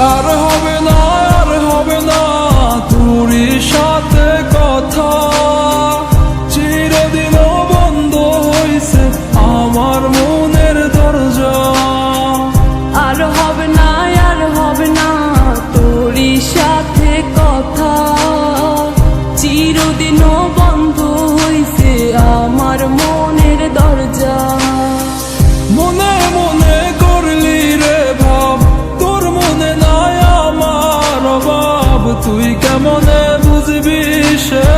আর হবে 是谁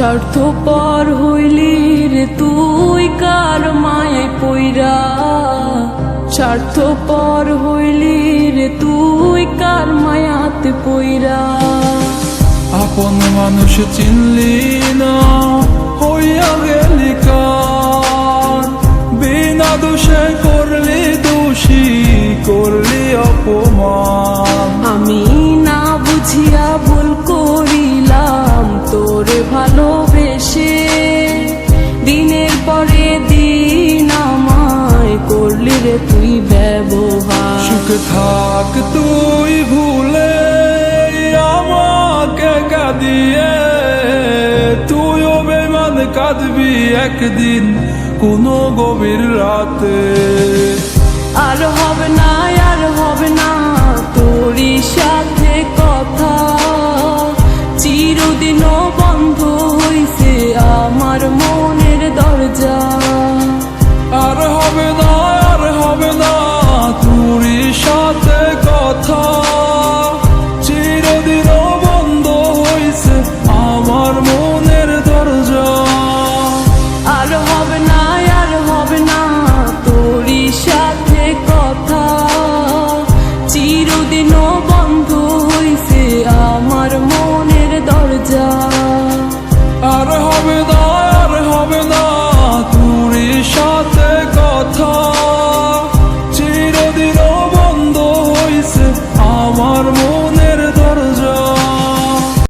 স্বার্থ পর হইলি রে তুই কার মায়ে পইরা? স্বার্থ পর হইলি রে তুই কার মায়াতে পইরা? আপন মানুষ চিনলি না হইয়া গেলি কার? বিনা দোষে করলি দোষী করলি অপমান। আমি না বুঝিয়া ভুল তোরে ভালোবেসে দিনের পরে দিন আমায় করলি রে তুই ব্যবহার। সুখে থাক তুই ভুলে আমাকে কাঁদিয়ে তুইও বেমান কাঁদবি একদিন কোনো গভীর রাতে। আর হবে না আর হবে না তোরই সাথে কথা। চিরদিনও